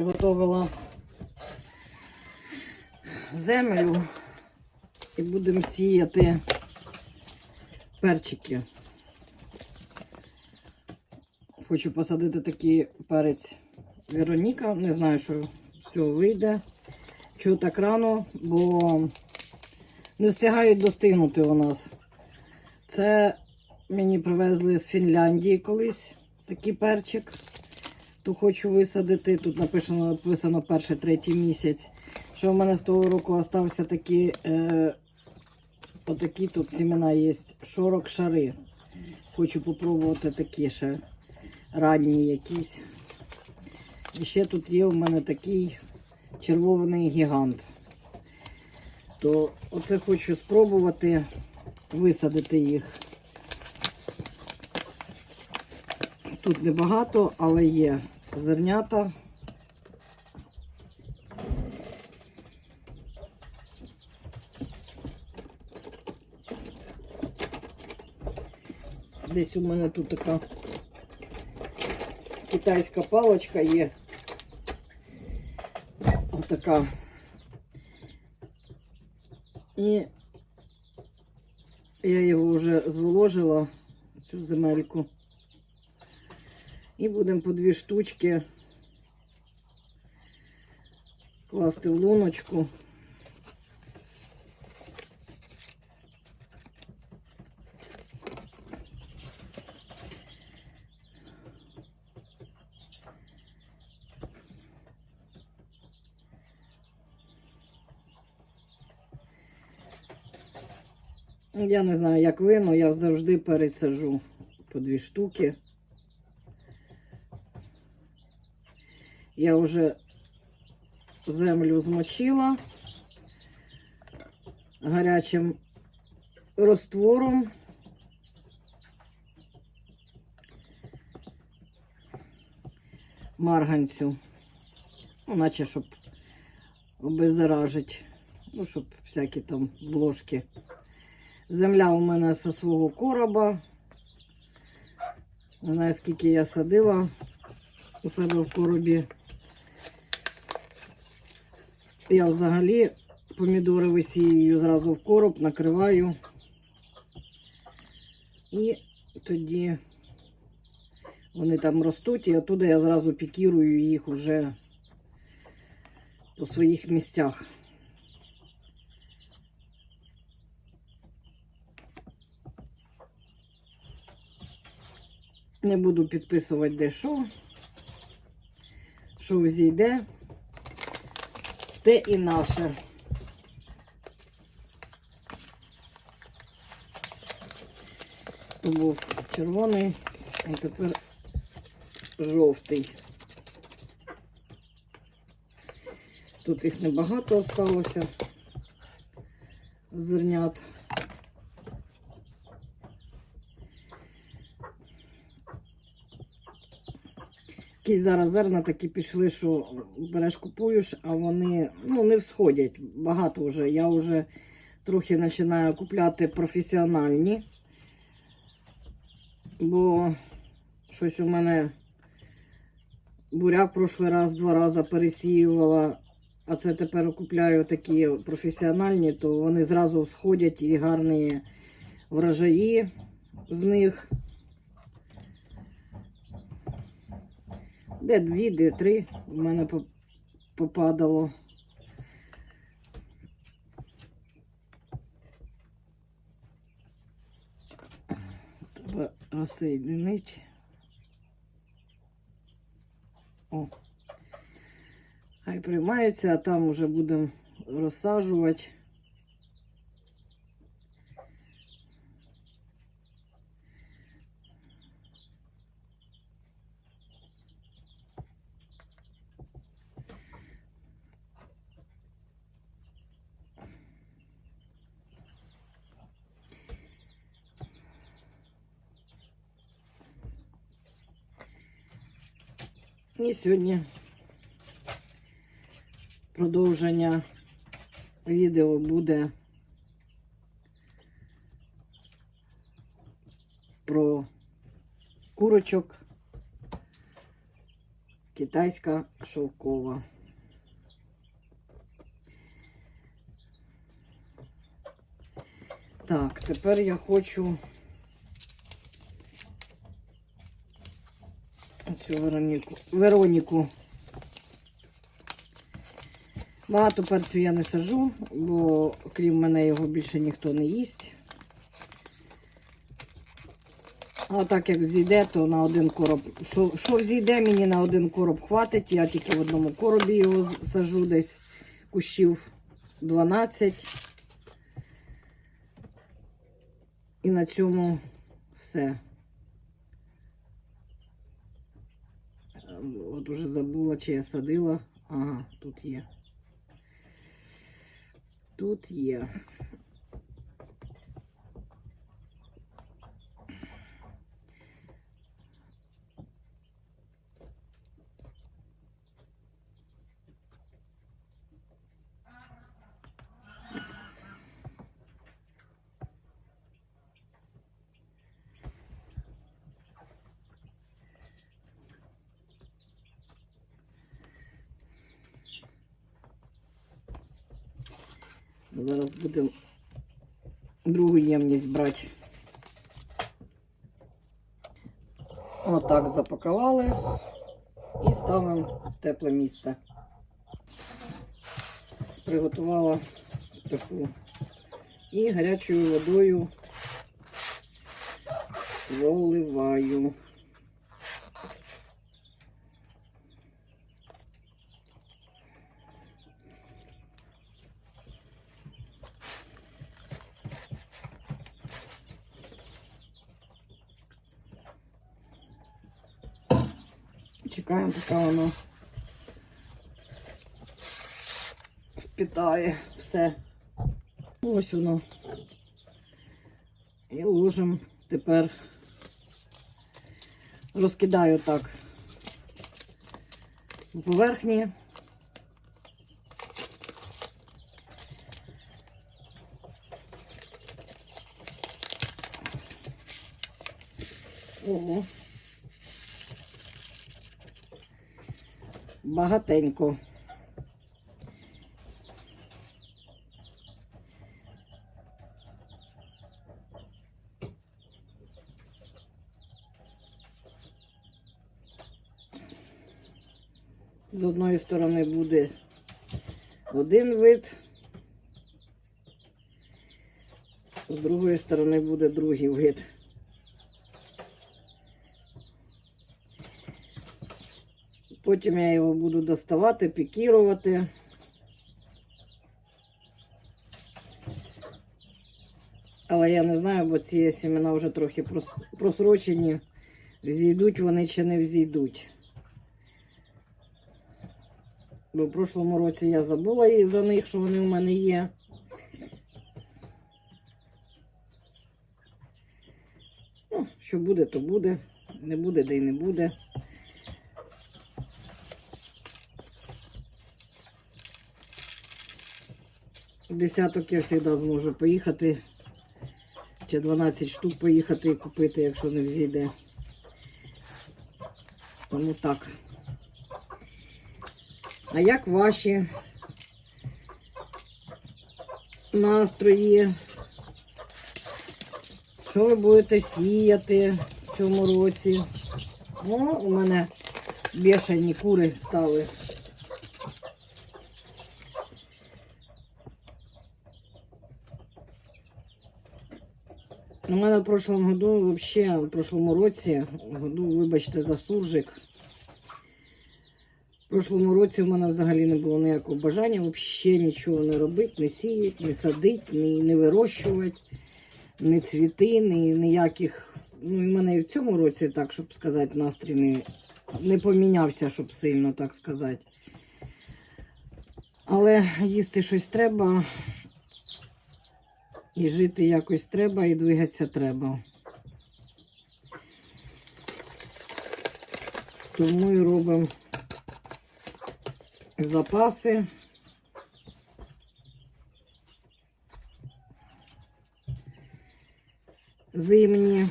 приготувала землю і будемо сіяти перчики. Хочу посадити такий перець Вероніка. Не знаю, що з цього вийде. Чого так рано, бо не встигають достигнути у нас. Це мені привезли з Фінляндії колись такий перчик. То хочу висадити. Тут написано, написано перший третій місяць. Що в мене з того року остався такі, е, отакі тут сімена є, шорок шари. Хочу попробувати такі ще ранні якісь. І ще тут є у мене такий червоний гігант. То оце хочу спробувати висадити їх. Тут небагато, але є зернята. Десь у мене тут така китайська палочка є. Отака. І я його вже зволожила, цю земельку. І будемо по дві штучки класти в луночку. Я не знаю, як ви, але я завжди пересаджу по дві штуки. Я вже землю змочила гарячим розтвором. Марганцю, ну, наче щоб обеззаражити, ну, щоб всякі там бложки. Земля у мене зі свого короба. Не знаю, скільки я садила у себе в коробі. Я взагалі помідори висію зразу в короб, накриваю. І тоді вони там ростуть, і оттуда я зразу пікірую їх уже по своїх місцях. Не буду підписувати де що. Що зійде, те і наше. То був червоний, а тепер жовтий. Тут їх небагато осталося зернят. Якісь зараз зерна такі пішли, що береш купуєш, а вони ну, не всходять. Багато вже. Я вже трохи починаю купляти професіональні, бо щось у мене буряк прошлий раз два рази пересіювала, а це тепер купляю такі професіональні, то вони зразу всходять і гарні врожаї з них. Де дві, де три в мене попадало. Треба розсоєдинити. О. Хай приймаються, а там вже будемо розсаджувати. І сьогодні продовження відео буде про курочок, Китайська шовкова. Так, тепер я хочу цю Вероніку. Вероніку. Багато перцю я не сажу, бо крім мене його більше ніхто не їсть. А так як зійде, то на один короб. Що, що взійде, мені на один короб хватить. Я тільки в одному коробі його сажу десь кущів 12. І на цьому все. От уже забула, чи я садила. Ага, тут є. Тут є. Зараз будемо другу ємність брати. Отак запакували і ставимо в тепле місце. Приготувала таку і гарячою водою заливаю. Чекаємо, поки воно впітає все. Ось воно. І ложимо тепер. Розкидаю так по поверхні. Ого. Багатенько. З одної сторони буде один вид, з другої сторони буде другий вид. Потім я його буду доставати, пікірувати. Але я не знаю, бо ці сімена вже трохи просрочені. Взійдуть вони чи не взійдуть. Бо в прошлому році я забула і за них, що вони в мене є. Ну, що буде, то буде. Не буде, де й не буде. Десяток я завжди зможу поїхати. Чи 12 штук поїхати і купити, якщо не взійде. Тому так. А як ваші настрої? Що ви будете сіяти в цьому році? О, у мене бешені кури стали. Мене в прошлому году, вообще, в прошлому році, году, вибачте, за суржик. В прошлому році в мене взагалі не було ніякого бажання взагалі нічого не робити, не сіяти, не садити, не, не вирощувати, ні цвіти, ні ніяких. Ну, в мене і в цьому році, так, щоб сказати, настрій не, не помінявся, щоб сильно так сказати. Але їсти щось треба, і жити якось треба, і двигатися треба. Тому і робимо запаси. Зимні.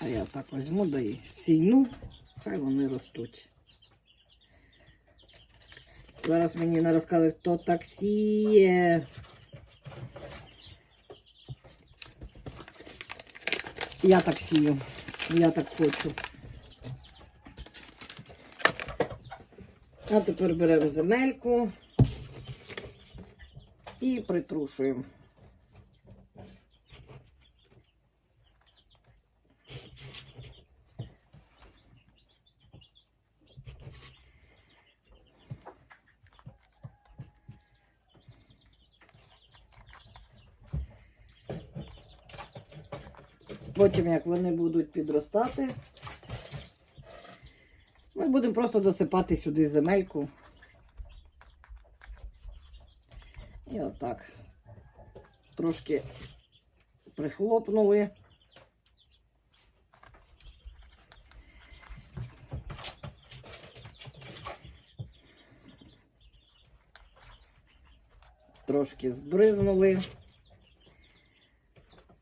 А я так візьму да і сійну, хай вони ростуть. Зараз мені не розказали, хто так сіє. Я так сію. Я так хочу. А тепер беремо земельку і притрушуємо. Потім, як вони будуть підростати, ми будемо просто досипати сюди земельку. І отак. Трошки прихлопнули. Трошки збризнули.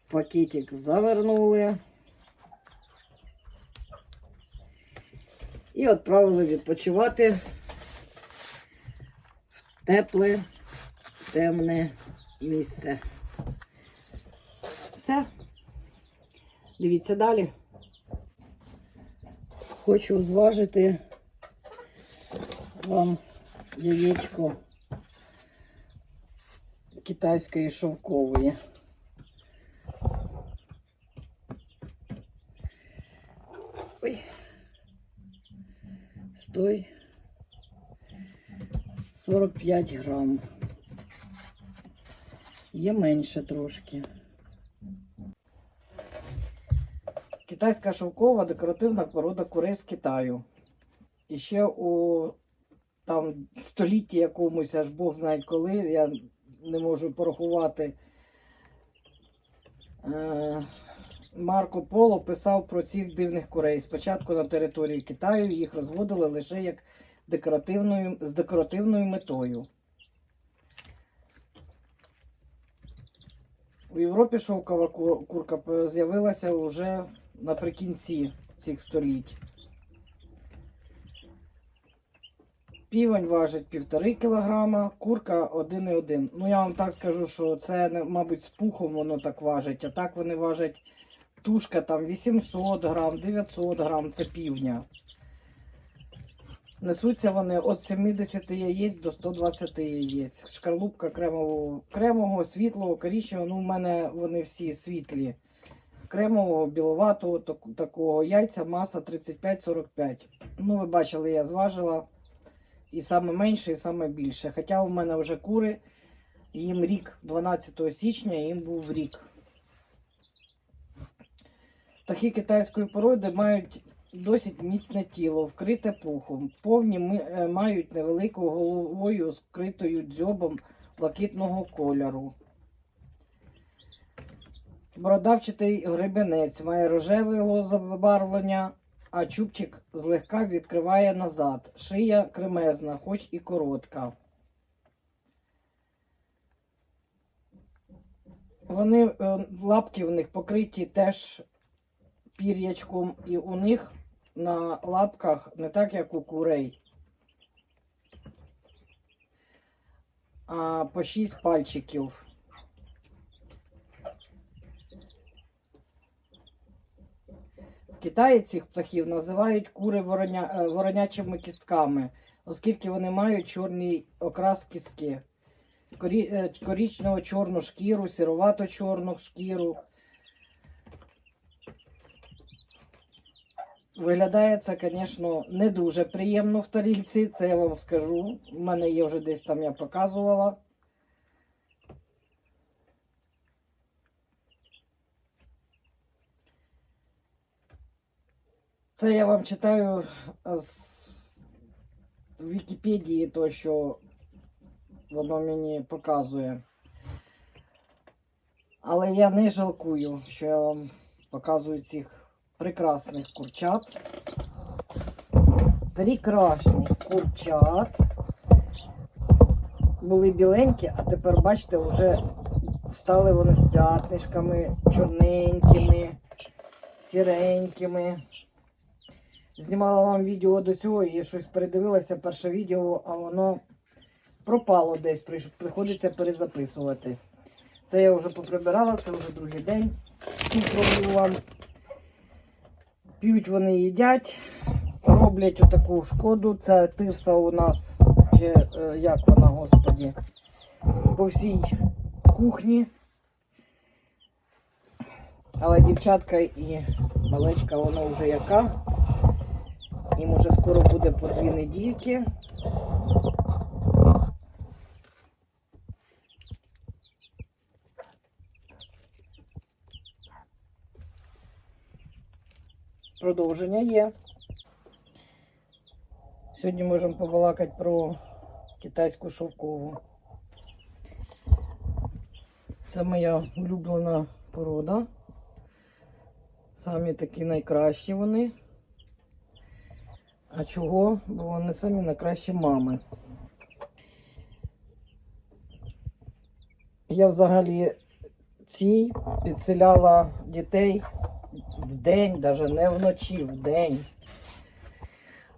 Пакетик завернули. І відправили відпочивати в тепле, темне місце. Все. Дивіться далі. Хочу зважити вам яєчко китайської шовкової. 45 грам. Є менше трошки. Китайська шовкова декоративна порода курей з Китаю. І ще у там столітті якомусь, аж Бог знає коли, я не можу порахувати. Е, Марко Поло писав про цих дивних курей. Спочатку на території Китаю їх розводили лише як декоративною, з декоративною метою. У Європі шовкова курка з'явилася вже наприкінці цих століть. Півень важить півтори кілограма, курка 1,1. Ну, я вам так скажу, що це, мабуть, з пухом воно так важить, а так вони важать тушка там 800 грам, 900 грам, це півня. Несуться вони від 70 яєць до 120 яєць. Шкарлупка кремового, кремового, світлого, коричневого, ну в мене вони всі світлі. Кремового, біловатого, так- такого яйця, маса 35-45. Ну, ви бачили, я зважила. І саме менше, і саме більше. Хоча у мене вже кури, їм рік 12 січня, їм був рік. Птахи китайської породи мають досить міцне тіло, вкрите пухом. Повні е, мають невелику головою, скритою дзьобом блакитного кольору. Бородавчатий гребенець має рожевого забарвлення, а чубчик злегка відкриває назад. Шия кремезна, хоч і коротка. Вони е, лапки в них покриті теж пір'ячком, і у них на лапках не так, як у курей, а по 6 пальчиків. В Китаї цих птахів називають кури вороня, е, воронячими кістками, оскільки вони мають чорний окрас кістки. Корі, е, корічнево-чорну шкіру, сіровато-чорну шкіру. Виглядає це, звісно, не дуже приємно в тарільці, це я вам скажу. У мене є вже десь там я показувала. Це я вам читаю з Вікіпедії, то, що воно мені показує. Але я не жалкую, що я вам показую цих прекрасних курчат. Прекрасних курчат. Були біленькі, а тепер, бачите, вже стали вони з п'ятнишками, чорненькими, сіренькими. Знімала вам відео до цього і щось передивилася, перше відео, а воно пропало десь, приходиться перезаписувати. Це я вже поприбирала, це вже другий день. Спробую вам. П'ють вони їдять, роблять отаку шкоду. Це тирса у нас, чи е, як вона, господі, по всій кухні. Але дівчатка і малечка, воно вже яка. Їм уже скоро буде по дві недільки. Продовження є. Сьогодні можемо побалакати про китайську шовкову. Це моя улюблена порода. Самі такі найкращі вони. А чого? Бо вони самі найкращі мами. Я взагалі цій підселяла дітей в день, навіть не вночі, в день.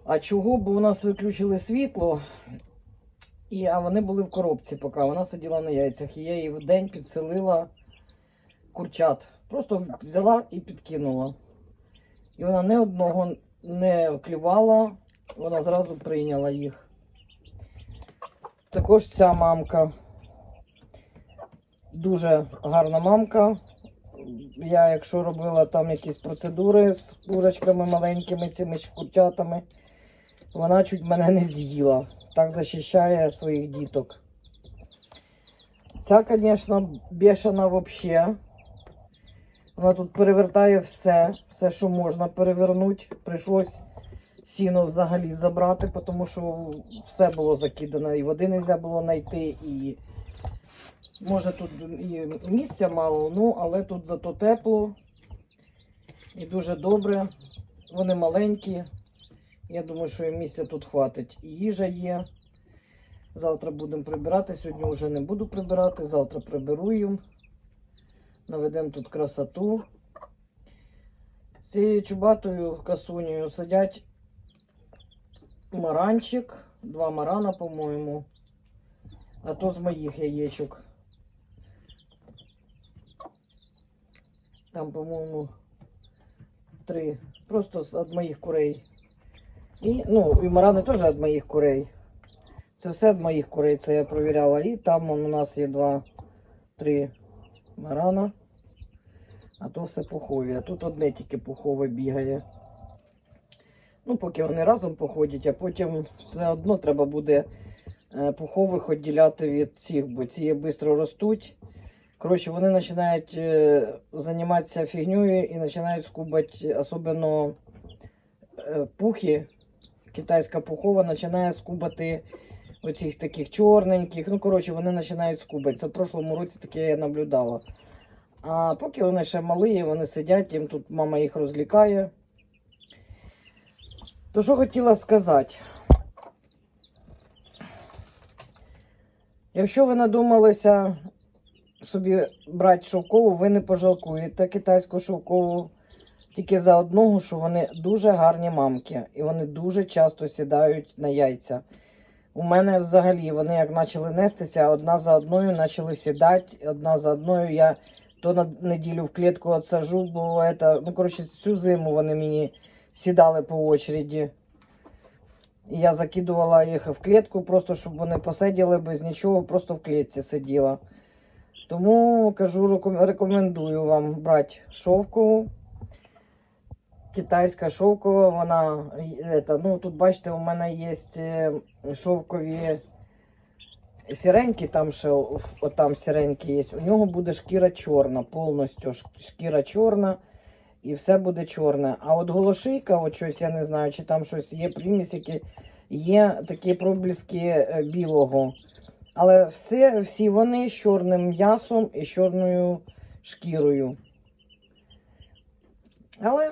А чого? Бо у нас виключили світло, і, а вони були в коробці, поки вона сиділа на яйцях. І я її в день підселила курчат. Просто взяла і підкинула. І вона не одного не клювала, вона зразу прийняла їх. Також ця мамка. Дуже гарна мамка. Я, якщо робила там якісь процедури з курочками маленькими, цими курчатами, вона чуть мене не з'їла. Так захищає своїх діток. Ця, звісно, бешена взагалі. Вона тут перевертає все, все, що можна перевернути. Прийшлось сіно взагалі забрати, тому що все було закидано. І води не можна було знайти, і може тут і місця мало, ну але тут зато тепло і дуже добре. Вони маленькі. Я думаю, що і місця тут хватить. І їжа є. Завтра будемо прибирати. Сьогодні вже не буду прибирати, завтра приберу їм. Наведемо тут красоту. З цією чубатою касунею сидять маранчик, два марана, по-моєму. А то з моїх яєчок. Там, по-моєму, три. Просто від моїх курей. І, ну, і марани теж від моїх курей. Це все від моїх курей, це я провіряла. І там у нас є два, три марана. А то все пухові. А тут одне тільки пухове бігає. Ну, поки вони разом походять, а потім все одно треба буде е, пухових відділяти від цих, бо ці швидко ростуть. Коротше, вони починають е, займатися фігньою і починають скубати, особливо е, пухи. Китайська пухова починає скубати оцих таких чорненьких. Ну, коротше, вони починають скубати. Це в прошлому році таке я наблюдала. А поки вони ще малі, вони сидять, їм тут мама їх розлікає. То що хотіла сказати? Якщо ви надумалися собі брати шовкову, ви не пожалкуєте китайську шовкову тільки за одного, що вони дуже гарні мамки. І вони дуже часто сідають на яйця. У мене взагалі вони як почали нестися, одна за одною почали сідати, одна за одною я то на неділю в клітку отсажу, бо это, ну, коротше, всю зиму вони мені сідали по очереді. І я закидувала їх в клітку, просто щоб вони посиділи без нічого, просто в клітці сиділа. Тому кажу, рекомендую вам брати шовкову. Китайська шовкова, вона, это, ну тут бачите, у мене є е, шовкові сіренькі, там ще отам сіренькі є. У нього буде шкіра чорна, повністю шкіра чорна. І все буде чорне. А от голошийка, от щось я не знаю, чи там щось є примісики, є такі проблиски е, білого. Але все, всі вони з чорним м'ясом і з чорною шкірою. Але,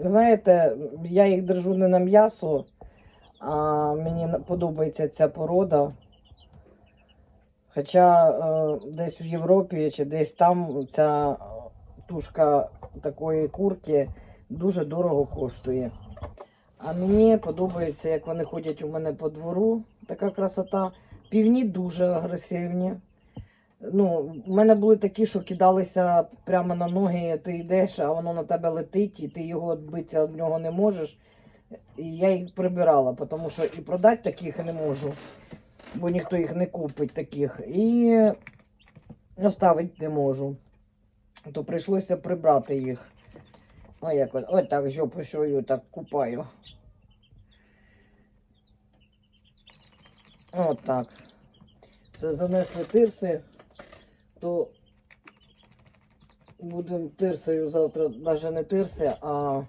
знаєте, я їх держу не на м'ясо, а мені подобається ця порода. Хоча е, десь в Європі чи десь там ця тушка такої курки дуже дорого коштує. А мені подобається, як вони ходять у мене по двору. Така красота. Півні дуже агресивні. Ну, у мене були такі, що кидалися прямо на ноги, ти йдеш, а воно на тебе летить, і ти його відбитися від нього не можеш. І я їх прибирала, тому що і продати таких не можу, бо ніхто їх не купить таких. І оставити не можу. То прийшлося прибрати їх. От, ось так жопу свою так купаю. От так. Це занесли тирси, то будемо тирсою завтра, навіть не тирси, а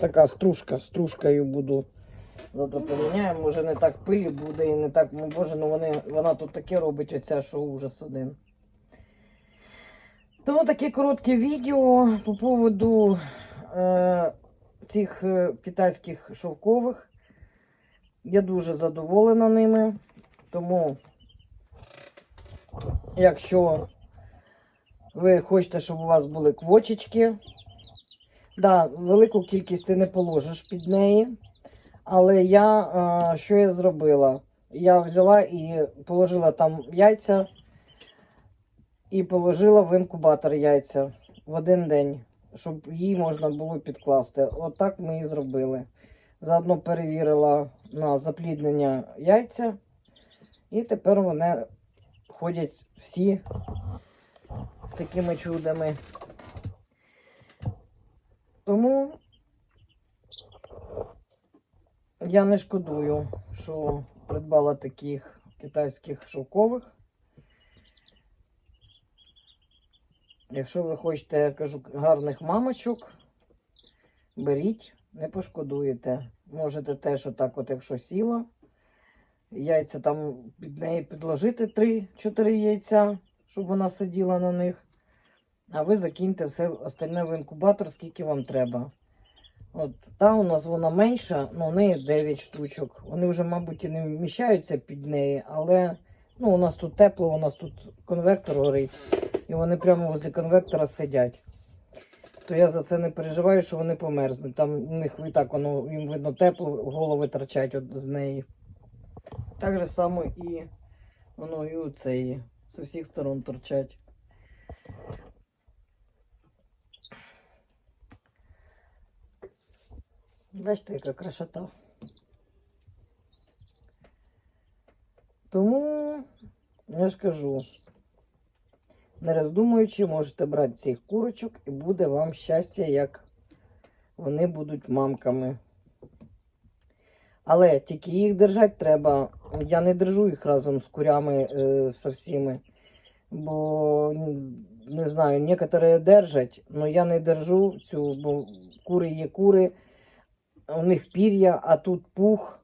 така стружка, стружкою буду. Завтра поміняємо, може не так пилі буде і не так, ну боже, ну вони, вона тут таке робить, оця, що ужас один. Тому таке коротке відео по поводу е, цих е, китайських шовкових. Я дуже задоволена ними. Тому, якщо ви хочете, щоб у вас були квочечки, да, велику кількість ти не положиш під неї. Але я е, що я зробила? Я взяла і положила там яйця і положила в інкубатор яйця в один день, щоб їй можна було підкласти. Отак ми і зробили. Заодно перевірила на запліднення яйця, і тепер вони ходять всі з такими чудами. Тому я не шкодую, що придбала таких китайських шовкових. Якщо ви хочете, я кажу, гарних мамочок, беріть, не пошкодуєте. Можете теж отак, от, якщо сіла, яйця там під неї підложити 3-4 яйця, щоб вона сиділа на них. А ви закиньте все остальне в інкубатор, скільки вам треба. От, та у нас вона менша, ну у неї 9 штучок. Вони вже, мабуть, і не вміщаються під неї, але ну, у нас тут тепло, у нас тут конвектор горить. І вони прямо возле конвектора сидять. То я за це не переживаю, що вони померзнуть. Там у них і так воно їм видно тепло, голови торчать з неї. Так же само і воно і у цієї. З усіх сторон торчать. Бачите, яка красота. Тому я ж кажу, не роздумуючи, можете брати цих курочок і буде вам щастя, як вони будуть мамками. Але тільки їх держати треба. Я не держу їх разом з курями е, со всіми. Бо не знаю, некоторі держать, але я не держу цю, бо кури є кури, у них пір'я, а тут пух.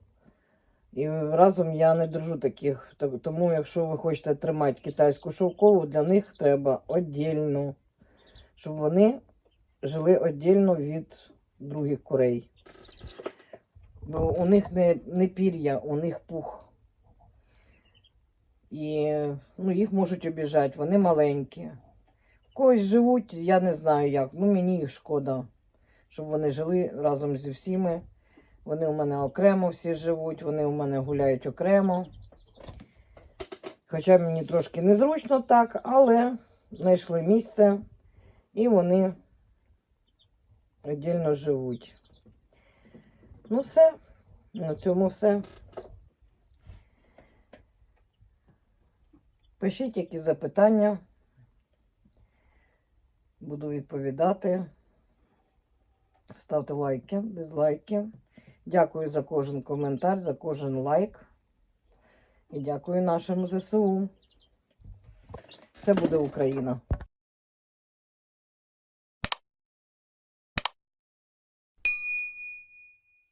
І разом я не держу таких. Тому, якщо ви хочете тримати китайську шовкову, для них треба віддільно, щоб вони жили віддільно від других курей. Бо у них не, не пір'я, у них пух. І ну, їх можуть обіжати, вони маленькі. Когось живуть, я не знаю як. Ну, мені їх шкода, щоб вони жили разом зі всіми. Вони у мене окремо всі живуть, вони у мене гуляють окремо. Хоча мені трошки незручно так, але знайшли місце і вони віддільно живуть. Ну, все. На цьому все. Пишіть які запитання. Буду відповідати. Ставте лайки, дизлайки. Дякую за кожен коментар, за кожен лайк. І дякую нашому ЗСУ. Це буде Україна.